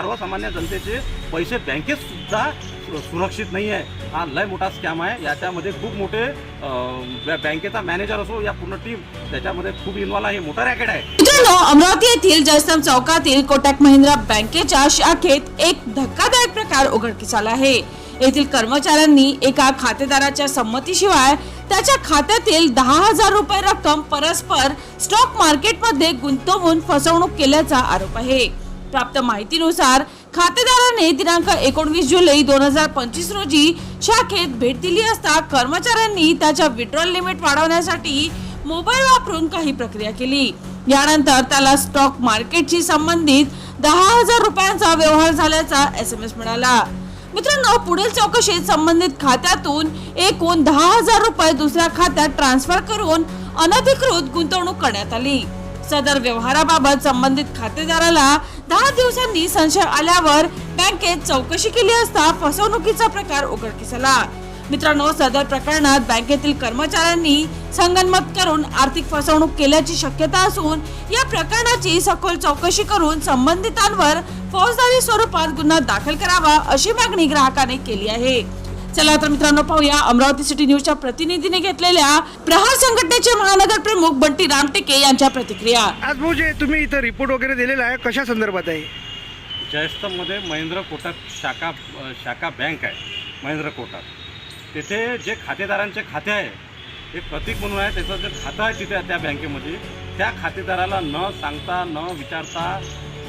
सर्वसामान्य जनतेचे पैसे बँकेत सुद्धा सुरक्षित नाही आहे हा लय मोठा स्कॅम आहे. याच्यामध्ये खूप मोठे बँकेचा मॅनेजर असो या पूर्ण टीम त्याच्यामध्ये खूप इन्व्हॉल्व आहे. मोठा रॅकेट आहे. अमरावती येथील जयस्तंभ चौकातील कोटक महिंद्रा बँकेच्या शाखेत एक धक्कादायक प्रकार उघडकीस आला आहे. येथील कर्मचाऱ्यांनी एका खातेदाराच्या संमतीशिवाय त्याच्या खात्यातील दहा हजार रुपये रक्कम परस्पर स्टॉक मार्केटमध्ये गुंतवून फसवणूक केल्याचा आरोप आहे. प्राप्त माहितीनुसार खातेदाराने दिनांक एकोणवीस जुलै दोन हजार पंचवीस रोजी शाखेत भेट दिली असता कर्मचाऱ्यांनी त्याच्या विड्रॉल लिमिट वाढवण्यासाठी मोबाईल वापरून काही प्रक्रिया केली. यानंतर त्याला स्टॉक मार्केटशी संबंधित दहा हजार रुपयांचा व्यवहार झाल्याचा एस एम एस मिळाला. मित्रांनो पुढील चौकशीत संबंधित खात्यातून एकूण दहा हजार रुपये दुसऱ्या खात्यात ट्रान्सफर करून अनधिकृत गुंतवणूक करण्यात आली. सदर व्यवहाराबाबत संबंधित खातेदाराला दहा दिवसांनी संशय आल्यावर बँकेत चौकशी केली असता फसवणुकीचा प्रकार उघडकीस आला मित्रांनो सदर प्रकरणात बँकेतील कर्मचाऱ्यांनी संगनमत करून आर्थिक फसवणूक केल्याची शक्यता असून या प्रकरणाची सखोल चौकशी करून संबंधितांवर फौजदारी स्वरूपात गुन्हा दाखल करावा अशी मागणी ग्राहकाने केली आहे. चला तर मित्रांनो पाहूया अमरावती सिटी न्यूजच्या प्रतिनिधीने घेतलेल्या प्रहार संघटनेचे महानगर प्रमुख बंटी रामटेके यांच्या प्रतिक्रिया. आज भाऊ जे तुम्ही इथं रिपोर्ट वगैरे दिलेला आहे. कशा संदर्भात आहे? जयस्तंभमध्ये महेंद्र कोटक शाखा अ, शाखा बँक आहे महेंद्र कोटक तिथे जे खातेदारांचे खाते आहे एक प्रतीक म्हणून आहे. त्याचं जे खातं आहे तिथे त्या बँकेमध्ये त्या खातेदाराला न सांगता न विचारता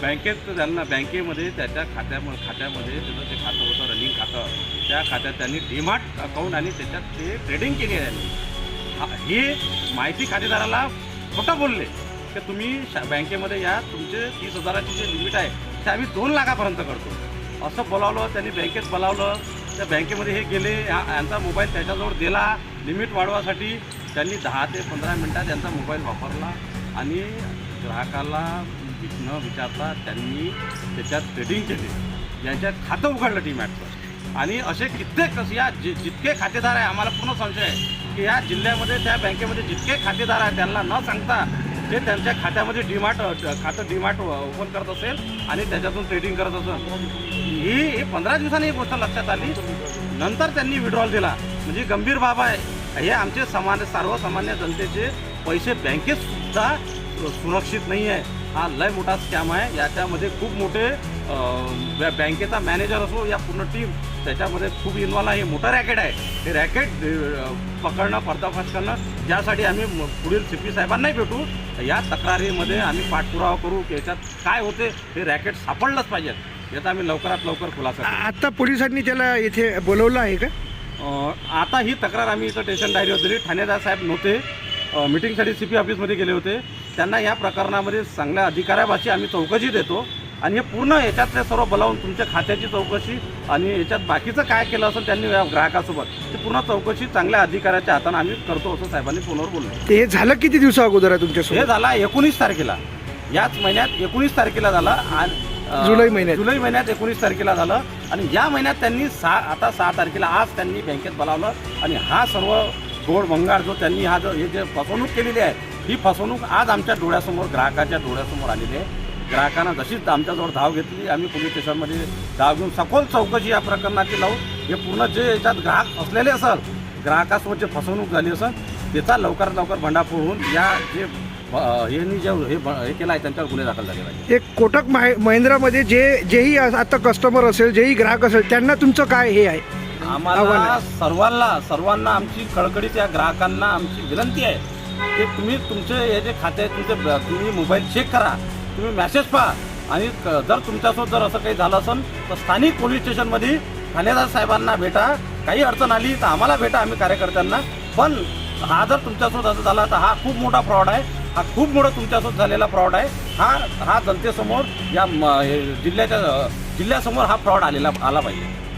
बँकेत त्यांना बँकेमध्ये त्याच्या खात्या खात्यामध्ये त्याचं जे खातं होतं रनिंग खातं त्या खात्यात त्यांनी डिमार्ट अकाउंट आणि त्याच्यात ते ट्रेडिंग केली आहे त्यांनी. हे माहिती खातेदाराला खोटं बोलले. की तुम्ही शा- बँकेमध्ये या तुमचे तीस हजाराची जे लिमिट आहे ते आम्ही दोन लाखापर्यंत करतो. असं बोलावलं त्यांनी बँकेत बोलावलं त्या बँकेमध्ये हे गेले या- यांचा मोबाईल त्याच्याजवळ दिला लिमिट वाढवासाठी त्यांनी दहा ते पंधरा मिनटात त्यांचा मोबाईल वापरला आणि ग्राहकाला न विचारता त्यांनी त्याच्यात ट्रेडिंग केली. यांच्यात खातं उघडलं डीमॅटचं आणि असे कित्येक या जि जितके खातेदार आहे आम्हाला पूर्ण संशय आहे की या जिल्ह्यामध्ये त्या बँकेमध्ये जितके खातेदार आहे त्यांना न सांगता ते त्यांच्या खात्यामध्ये डीमार्ट खातं डीमार्ट ओपन करत असेल आणि त्याच्यातून ट्रेडिंग करत असेल. ही पंधरा दिवसांनी ही गोष्ट लक्षात आली. नंतर त्यांनी विड्रॉल दिला. म्हणजे गंभीर बाब आहे. हे आमचे सामान्य सर्वसामान्य जनतेचे पैसे बँकेतसुद्धा सुरक्षित नाही आहे. हा लय मोठा स्कॅम आहे. याच्यामध्ये खूप मोठे बँकेचा मॅनेजर असो या पूर्ण टीम त्याच्यामध्ये खूप इन्व्हॉल्व आहे. मोठं रॅकेट आहे. हे रॅकेट पकडणं पर्दाफाश करणं ज्यासाठी आम्ही पुढील सी पी साहेबांनाही भेटू. या तक्रारीमध्ये आम्ही पाठपुरावा करू की याच्यात काय होते हे रॅकेट सापडलंच पाहिजेत याचा आम्ही लवकरात लवकर खुलासा आता पोलिसांनी त्याला इथे बोलवलं आहे का? आता ही तक्रार आम्ही इथं स्टेशन डायरीवर दिली. ठाणेदार साहेब नव्हते. मिटिंगसाठी सी पी ऑफिसमध्ये गेले होते. त्यांना या प्रकरणामध्ये चांगल्या अधिकाऱ्यापाशी आम्ही चौकशी देतो आणि हे पूर्ण याच्यातले सर्व बोलावून तुमच्या खात्याची चौकशी आणि याच्यात बाकीचं काय केलं असेल त्यांनी ग्राहकासोबत ती पूर्ण चौकशी चांगल्या अधिकाऱ्याच्या हाताने आम्ही करतो असं साहेबांनी फोनवर बोललो. ते हे झालं किती दिवसा अगोदर आहे हे तुमच्यासोबत झाला एकोणीस तारखेला. याच महिन्यात एकोणीस तारखेला झाला आणि जुलै महिन्यात. जुलै महिन्यात एकोणीस तारखेला झालं आणि या महिन्यात त्यांनी सहा आता सहा तारखेला आज त्यांनी बँकेत बोलावलं आणि हा सर्व गोड भंगार जो त्यांनी हा जो हे जे फसवणूक केलेली आहे ही फसवणूक आज आमच्या डोळ्यासमोर ग्राहकाच्या डोळ्यासमोर आलेली आहे. ग्राहकांना जशीच आमच्याजवळ धाव घेतली आम्ही पोलीस स्टेशनमध्ये धाव घेऊन सखोल चौकशी या प्रकरणाची लावून हे पूर्ण जे याच्यात ग्राहक फसलेले असेल ग्राहकासोबत जे फसवणूक झाली असेल त्याचा लवकरात लवकर भंडाफोड होऊन या जे यांनी जे हे हे केलं आहे त्यांच्यावर गुन्हे दाखल झाले पाहिजे ते कोटक माहि- महिंद्रामध्ये जे जेही आता कस्टमर असेल जेही ग्राहक असेल त्यांना तुमचं काय हे आहे? आम्हाला. सर्वांना सर्वांना आमची कळकळीची या ग्राहकांना आमची विनंती आहे. ते तुम्ही तुमचे हे जे खाते आहे तुमचे तुम्ही मोबाईल चेक करा. तुम्ही मॅसेज पहा. आणि जर तुमच्यासोबत जर असं काही झालं असेल तर स्थानिक पोलीस स्टेशनमध्ये ठाणेदार साहेबांना भेटा. काही अडचण आली तर आम्हाला भेटा आम्ही कार्यकर्त्यांना. पण हा जर तुमच्यासोबत असं झाला तर हा खूप मोठा फ्रॉड आहे. हा खूप मोठा तुमच्यासोबत झालेला फ्रॉड आहे. हा हा जनतेसमोर या म- जिल्ह्याच्या जिल्ह्यासमोर हा फ्रॉड आलेला आला पाहिजे.